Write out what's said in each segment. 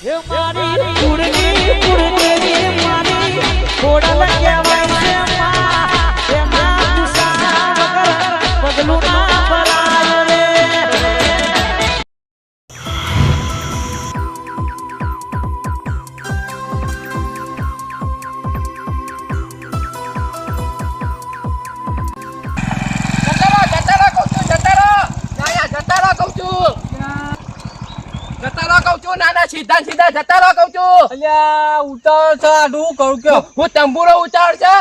એ મારી કુળની કુળદેવી મારી ખોડલ ના, ના, સીધા સીધા જતા રહો કહું છું. અલ્યા ઉતાવળ છે આડું કરું કે હું તંબુરો ઉતાવળ છે.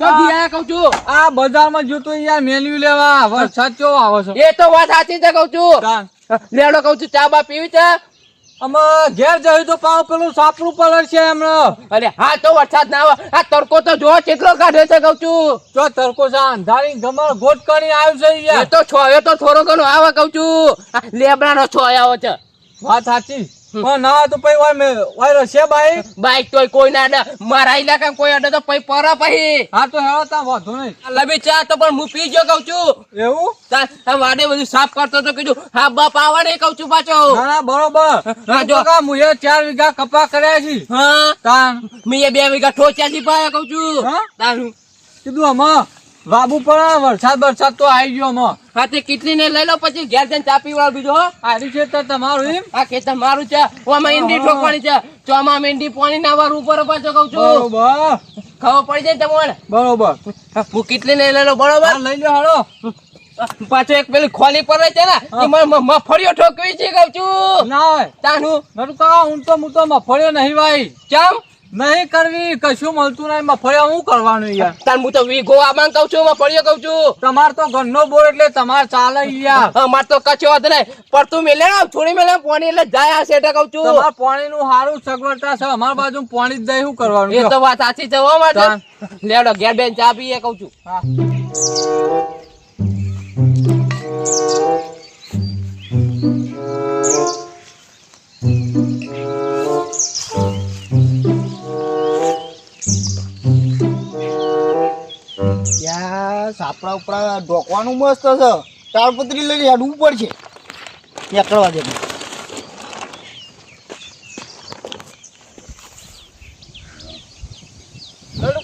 તો દિયા કહું છું. આ બજારમાં જોતો યાર મેન્યુ લેવા વરસાદ કેવો આવે છે? એ તો વાત સાચી છે કહું છું. લેડો કહું છું ચા બા પીવી છે? આમાં ઘેર જઈ તો પાવ પેલું સાપરું પલર છે એમનો અરે હા તો વરસાદ ના આવે. આ તડકો તો જો કેટલો કાઢે છે કઉ છું. જો તડકો છે અંધારી ગમર ગોટ કરી આવ્યો છે એ તો તો એ તો થોડો ઘણો આવે કઉ છું. લેબડા નો છો આવ્યો છે. વાત સાચી. ના તો પછી ઓય મે- ઓય રશે બાઈ? બાઈક તોય કોઈ ના અડે. મારા ઇલાકા કોઈ અડે તો પછી પર પછી. હા તો હેળો તા વાંધો નહીં. લબી ચા તો પણ હું પી ગયો કહું છું. એવું? તા- વાડે બધું સાફ કરતો તો કીધું હા બાપ આવા નહીં કહું છું પાછો. ના ના બરોબર. હા, જો. કાકા મુએ ચાર વીઘા કપા કર્યા છે. હા. તાન. મેં વીઘા ઠોચ્યા થી પાયા કહું છું. હા? તારું કીધું આમાં. વાબુ પણ વરસાદ વરસાદ તો આવી ગયો માં હા તે કેટલી ને લઈ લો પછી ઘેર જઈને ચા પીવા બીજો હો. છે તો તમારું એમ? આ ખેતર મારું છે. ઓમાં ઈંડી ઠોકવાની છે. ચોમાં ઈંડી પાણી ના વાર ઉપર પાછો કઉ છું. બરોબર. ખબર પડી જાય તમારે બરોબર. હું કેટલી ને લઈ લો બરોબર? લઈ લો હાલો. પાછો એક પેલી ખોલી પર છે ને એ મફળીઓ ઠોકવી છે કઉ છું. ના તાનું? નતું કાકા હું તો હું તો મફળીઓ નહીં ભાઈ ચમ? નહીં કરવી કશું મળતું નહીં. મફળિયા હું કરવાનું યાર? તાર હું તો વીઘો આમાં કહું છું મફળિયો કહું છું. તમાર તો ઘરનો બોર એટલે તમારે ચાલે યાર. અમાર તો કચો હતો નહીં પણ તું મેલે થોડી મેલે પાણી એટલે જાય આ શેઠે કહું છું. તમાર પાણી નું સારું સગવડતા છે અમાર બાજુ પાણી જ દઈ શું કરવાનું એ તો વાત સાચી છે હો માટે. લેડો ઘેર બેન ચા પીએ કહું છું. હા. ત્યાં સાપડા ઉપડા ઢોકવાનું મસ્ત છે. તાળપત્રી લઈને હેડવું પડશે. નીકળવા દે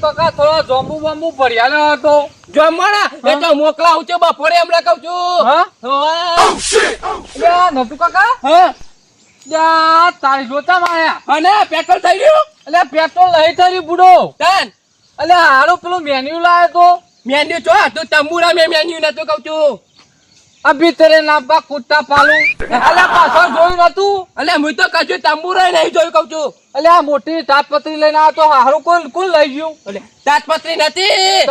કાકા થોડો જોંબુ બોંબુ ભર્યાલો હતો. જમવાના? એ તો મોકલાવું છું બપોરે હમણાં કહું છું. હા? હોવે. નતું કાકા. હા? તારી જોતા માયા. અને પેટ્રોલ થઈ ગયું એટલે પેટ્રોલ લઈ થયું બુડો. એટલે હારું પેલું મેન્યુ લાવ્યો તો. મેન્યુ છો તું તંબુરા મેં મેન્યુ નતું કહું છું. આ ભીતરે નાપા કૂદતા પાલું. એટલે પાછળ જોયું નતું? એટલે હું તો કશું તંબુરા નહીં જોયું કહું છું. એટલે આ મોટી તાપપત્રી લઈને આવ્યો તો હારું કોણ કોણ લઈ ગયું? એટલે તાજપત્રી નથી.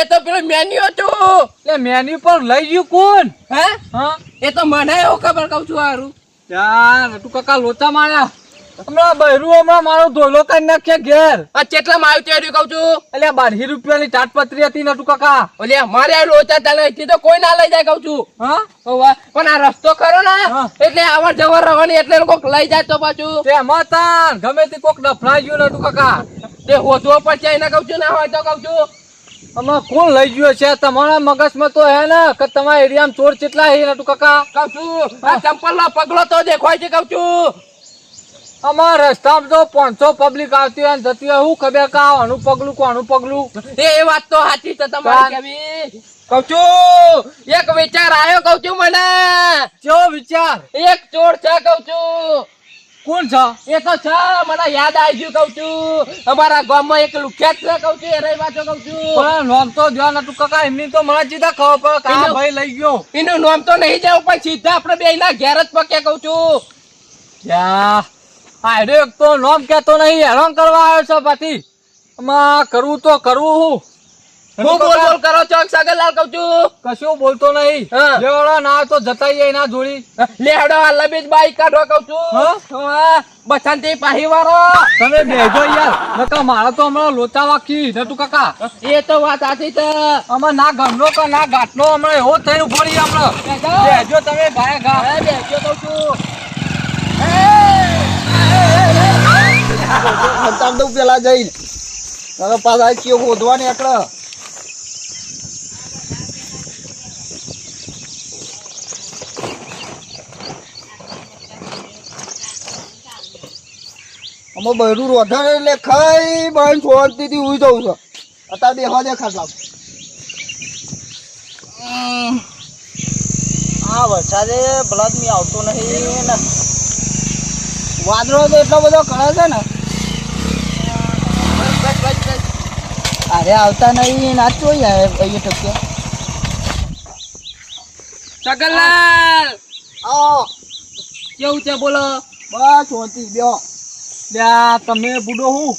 એ તો પેલું મેન્યુ હતું. એટલે મેન્યુ પર લઈ ગયું કોણ? હે? હા? એ તો મને એવું ખબર કહું છું હારું. યાર તું કાકા લોચા માર્યા. હમણાં બહેરું હમણાં મારો ધોલો કરી નાખે ઘેર. આ કેટલામાં આવ્યું તે કઉ છું? એટલે બારહી રૂપિયાની તાટપત્રી હતી નતું કાકા. ઓલે મારે લોચા ચાલે અહીંથી તો કોઈ ના લઈ જાય કઉ છું. હા? પણ આ રસ્તો ખરો ને એટલે આવર જવર રહેવાની એટલે કોક લઈ જાય તો પાછું. તે એમાં ગમે તે કોક ડફડાઈ ગયું નતું કાકા. તે હોધવો પડશે એને કહું છું ના હોય તો કઉ છું. આમાં કોણ લઈ ગયો છે તમારા મગજમાં તો હે ને કે તમારા એરિયામાં ચોર કેટલા હે નતું કાકા? કઉ છું આ ચંપલ નો પગલો તો દેખાય છે કઉ છું. અમારા રસ્તામાં તો પાંચસો પબ્લિક આવતી હોય જતી હોય હું ખબર કા આનું પગલું કોનું પગલું? એ વાત તો સાચી છે તમારી કઉ છું એક વિચાર આવ્યો કઉ છું મને. કેવો વિચાર? એક ચોર છે કઉ છું. કોણ છે? એ તો છે મને યાદ આવી ગયું કઉ છું. અમારા ગામમાં એક લુખ્યાત છે કઉ છું એ રહી વાતો કઉ છું. પણ નામ તો ધ્યાન હતું કાકા એમની તો મને સીધા ખબર પડે કા ભાઈ લઈ ગયો. એનું નામ તો નહીં જાવ પણ સીધા આપણે બે ના ઘેર જ પકે કહું છું. યા. આયડો એક તો નોમ કેતો નહીં હેરાન કરવા આવ્યો છો પાછી. માં કરવું તો કરવું હું. હું બોલ બોલ કરો છો સગનલાલ કહું છું. કશું બોલતો નહીં. હા. વાળા ના તો જતા જાય ના જોડી લેહડો લબીજ બાઈક કાઢો કહું છું. હા? હા, બસંતી પાહી વાળો તમે બેજો યાર. નકા મારા તો હમણાં લોચા વાકી તું કાકા. એ તો વાત સાચી છે. આમાં ના ઘરનો કે ના ગાંઠનો હમણાં એવો થઈને ઊભો રહી હમણાં બેજો. તમે ભાઈ ગા. બેજો તો કહું છું. ખંતામ દઉં પેલા જઈને હવે પાછા ચીઓ ગોધવા ને નીકળે અમે બહેરું રોધણ એટલે ખાઈ બંધ શાંતિથી ઉઈ જવું છે. અત્યારે દેખા દે ખાટલા હા વરસાદે ભલાદમી આવતો નહીં ને. વાદળો તો એટલો બધો કરે છે ને બસ બસ બસ બસ અરે આવતા નહીં નાચો આવે અહીંયા ટકે સગનલાલ આવો કેવું છે બોલો? બસ હોતી બ્યો લ્યા તમે બુડો હું?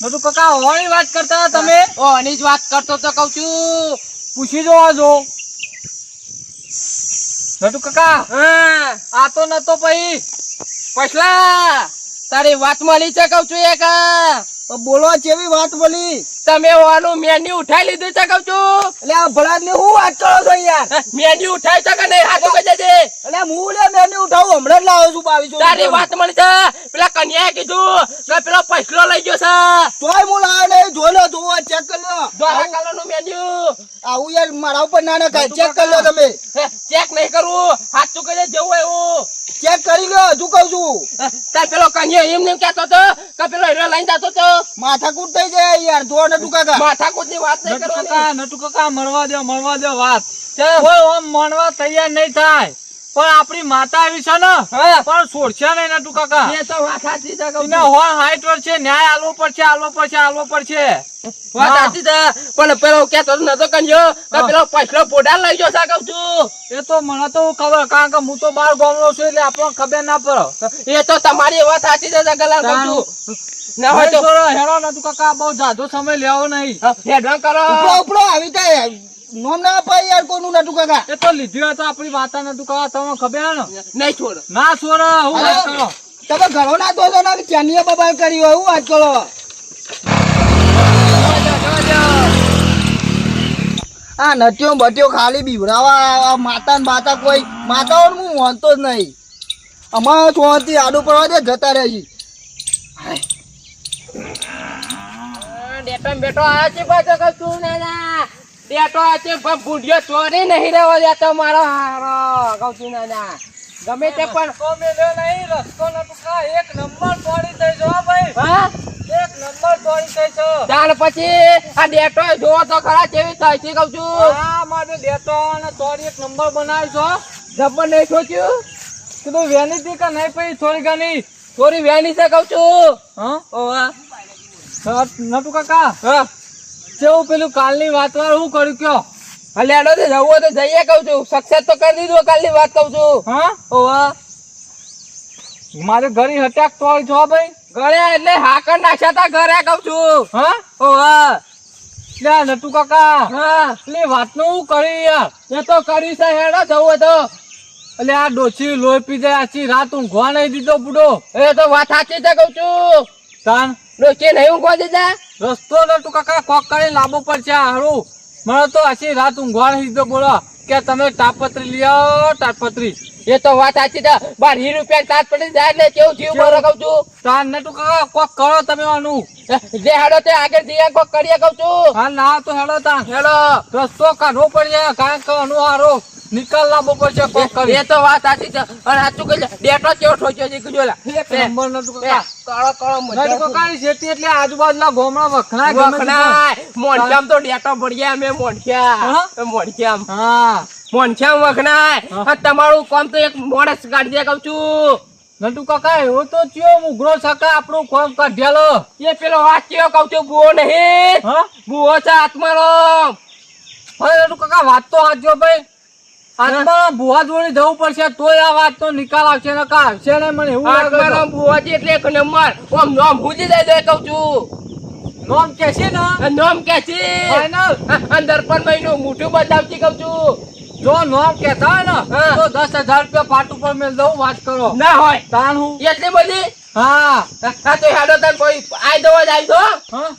નતું કાકા હોવાની વાત કરતા તમે? આની જ વાત કરતો તો કઉ છું. પૂછી જોવા જો. નતું કાકા? હા. આ તો નતો પછી પછલા! તારી વાત મળી છે કઉ છું એક. બોલો કેવી વાત બોલી? તમે ઓનું મેન્યુ ઉઠાઈ લીધું છે કઉ છું? એટલે આ ભલાદ ને હું વાત કરો છો યાર? મેન્યુ ઉઠાઈ છે કે નહીં? હાથું કહી જજે એટલે હું લે મેન્યુ ઉઠાવું? હમણાં જ લાવો છું બાવીસો તારી વાત મળી છે. પેલા કન્યા કીધું કે પેલો પૈસલો લઈ ગયો છે. તોય હું લાવ નહીં જોઈ લો જોવો ચેક કરી લો. દ્વારા કલરનું મેન્યુ આવું યાર મારા ઉપર ના ના ચેક કરી લો તમે. ચેક નહીં કરવું હાથું જવું જેવું એવું. ચેક કરી લો હજુ કહું છું. તાર પેલો કન્યા એમ નેમ એમ કહેતો હતો કે પેલો હીરો લઈને જતો હતો માથાકૂટ થઈ જાય યાર જો ને તું કાકા. માથાકૂટની વાત નહીં નટુ કરવાની. કાકા નટુ કાકા મળવા દો મળવા દો વાત. ઓમ માનવા તૈયાર નહીં થાય. પણ આપણી માતા આવી છે ને પણ છોડશે નહીં નટુ કાકા. એ તો વાત સાચી છે છું. હોળ હાઈટ વર્ષે ન્યાય આલવો પડશે આલવો પડશે આલવો પડશે. વાત સાચી છે. પણ પેલો કહેતો નતો કન્યો કે પેલો પૈસલો પોડા લઈ ગયો છે કહું છું. એ તો મને તો ખબર કારણ કે હું તો બાર ગામનો છું એટલે આપણને ખબર ના પડે. એ તો તમારી વાત સાચી છે ગલા કહું છું. ના હોય તો હેડો નતું કાકા બહુ જાજો સમય લેવો નહીં. હેડો કરો. ઉપડો ઉપડો આવી જાય. નોમ ના અપાય યાર કોનું નટુ કાકા? એ તો લીધું હોય તો આપણી વાતા નટુ કાકા તમને ખબર ને? નહીં છોડ. ના છોડો હું વાત કરો. તમે ઘણો ના દો છો ને ચાનીએ બબાલ કરી હોય હું વાત કરો? આ નટ્યો બટ્યો ખાલી બીવડાવા માતા ને માતા કોઈ માતાઓ હું વાંધતો જ નહીં. અમારા છોથી આડું પડવા દે જતા રહે ને બેટો આવ્યો છે પાછો કહું છું ને આવ્યો છે ચોરી નહીં રહેવો તો મારો હારો છું ને ગમે તે પણ રસ્તો મેલ્યો નહીં રસ્તો નટુ કાકા એક નંબર ચોરી થઈ જો ભાઈ. હા? એક નંબર ચોરી થઈ છો ત્યાર પછી આ ડેટો જોવો તો ખરા કેવી થાય છે કહું છું હા મારે ડેટો અને ચોરી એક નંબર બનાવી છો જબર નહીં સોચ્યું? કીધું વેની હતી કે નહીં પછી થોડી ઘણી. થોડી વેની છે કહું છું હા? ઓવા. નટુ કાકા? હા. કેવું પેલું કાલની વાત વાર હું કર્યું કયો? હાલે હેડો તો જવું હોય તો જઈએ કહું છું. સક્સેસ તો કરી દીધું કાલની વાત કહું છું. હા? ઓવા મારે ઘરે હટાક તોડી છો ભાઈ. ઘરે એટલે હાકર નાખ્યા તા ઘરે કહું છું. હા? ઓવા લે નટુ કાકા. હા. પેલી વાતનું હું કરી યાર. એ તો કરી છે હેડો જવું તો. એટલે આ ડોસી લોહી પી જાય આછી રાત ઊંઘવા નહીં દીધો બુડો. એ તો વાત સાચી છે કહું છું. તાન. ડોસી નહીં ઊંઘવા દેતા રસ્તો નટુ કાકા કોક કરી લાંબો પડશે હારું. મને તો આછી રાત ઊંઘવા નહીં બોલો. કે તમે તાપપત્રી લઈ આવો તાપપત્રી એ તો વાત સાચી છે. બાર હી રૂપિયા તાત પડી જાય એટલે કેવું થયું બોલો કહું છું? તાર ને તું કાકા કોક કરો તમે આનું. જે હેડો તે આગળ જઈએ કોક કરીએ કહું છું. હા ના તો હેડો તા હેડો. રસ્તો કાઢવો પડશે કારણ કે આનું હારો. નિકાલ લાવવો પડશે કોક કરી. એ તો વાત સાચી છે. અને સાચું કહી ડેટો કેવો ઠોક્યો છે કીધું લા. એક નંબર નો કાકા કાળો કાળો મજા મજા કાકાની જેતી એટલે આજુબાજુના ગોમડા વખણાય વખણા તે તો ડેટો ભળ્યા મે મોણશ્યા હા? મોણશ્યામ હા. મોણશ્યામ વખણાય. હા. તમારું કામ તો એક મોણસ કાઢી દે કહું છું. નટુ કાકા એવો તો ચિયો મુગરો સકા આપણો કોમ કાઢ્યાલો એ પેલો વાત કેવો કહું છું બુઓ નહીં. હા? બુઓ છે આત્માનો. હવે નટુ કાકા વાત તો હાજો ભાઈ. આત્મા ભુવા જોડે જવું પડશે તોય આ વાત તો નિકાલ આવશે ને કા આવશે ને મને એવું લાગે આત્માનો છે. બુઓ એટલે એક નંબર ઓમ નોમ ભૂજી જાય દે કહું છું. નોમ કે છે ને? નોમ કે છે. ફાઈનલ અંદર પણ મહિનો મોટું બતાવતી કહું છું. જો નોમ કેતા હોય ને હા. તો દસ હજાર રૂપિયા પાટ ઉપર મેં દઉં વાત કરો. ના હોય. તાણ હું? એટલી બધી? હા. હા તો હેડો તાર કોઈ આઈ દો જ આઈ દો. હા?